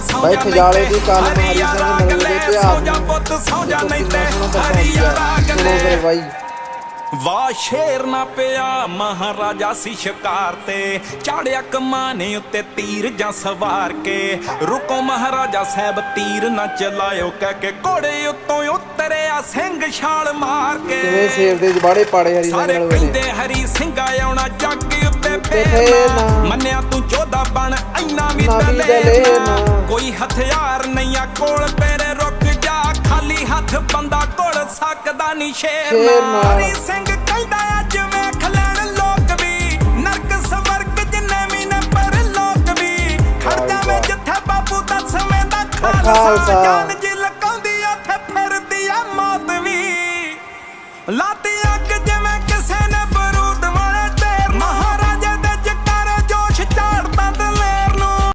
ਸੌ ਬਾਈ ਜਾ ਖਜਾਲੇ ਨਹੀਂ ਦੀ ਤੇ ਕਾਲਮ ਹਰੀ ਹਰੀਆਰਾ ਸਿੰਘ ਨਹੀਂ ਤੇ ਸੁਣੋ ਫਿਰ ਬਾਈ। ਵਾਹ ਸ਼ੇਰ ਨਾ ਪਿਆ ਮਹਾਰਾਜਾ ਸੀ ਸ਼ਿਕਾਰ ਤੇ। ਚਾੜਿਆ ਕਮਾਨੇ ਉੱਤੇ ਤੀਰ ਜਾਂ ਸਵਾਰ ਕੇ। ਰੁਕੋ ਮਹਾਰਾਜਾ ਸਾਹਿਬ ਤੀਰ ਨਾ ਚਲਾਇਓ ਕਹਿ ਕੇ। ਘੋੜੇ ਉੱਤੋਂ ਉਤਰਿਆ ਸਿੰਘ ਛਾਲ ਮਾਰ ਕੇ। ਕਿਵੇਂ ਸੇਬ ਦੇ ਜਬਾੜੇ ਪਾੜੇ ਹਰੀ ਸਿੰਘ ਸਾਰੇ ਨੇ ਕਹਿੰਦੇ ਹਰੀ ਸਿੰਘਾ ਆਉਣਾ ਜੱਗ ਉੱਤੇ ਫੇਰਨਾ। ਮੰਨਿਆ ਤੂੰ ਚੋਦਾ ਬਣ ਇੰਨਾ ਵੀ ਵੀ ਦਲੇਰ ਨਾ। ਹਥਿਆਰ ਨਹੀਂ ਆ ਕੋਲ ਤੇਰੇ ਰੁਕ ਜਾ ਖਾਲੀ ਹੱਥ ਬੰਦਾ ਕੋਲ ਸਕਦਾ ਨਹੀਂ ਸ਼ੇਰ ਸ਼ੇਰ ਨਾ ਨਾ। ਹਰੀ ਸਿੰਘ ਕਹਿੰਦਾ ਅੱਜ ਵੇਖ ਲੈਣ ਲੋਕ ਵੀ ਨਰਕ ਸਵਰਗ ਜਿੰਨੇ ਵੀ ਨੇ ਪਰ ਲੋਕ ਵੀ ਖੜ ਜਾਵੇਂ। ਜਿੱਥੇ ਬਾਪੂ ਦਸਵੇਂ ਦਾ ਖਾਲਸਾ। ਖਾਲਸਾ ਜਾਨ ਜੀ ਲਕਾਉਂਦੀ ਉੱਥੇ ਫਿਰਦੀ ਆ ਮੌਤ ਵੀ ਲੱਤ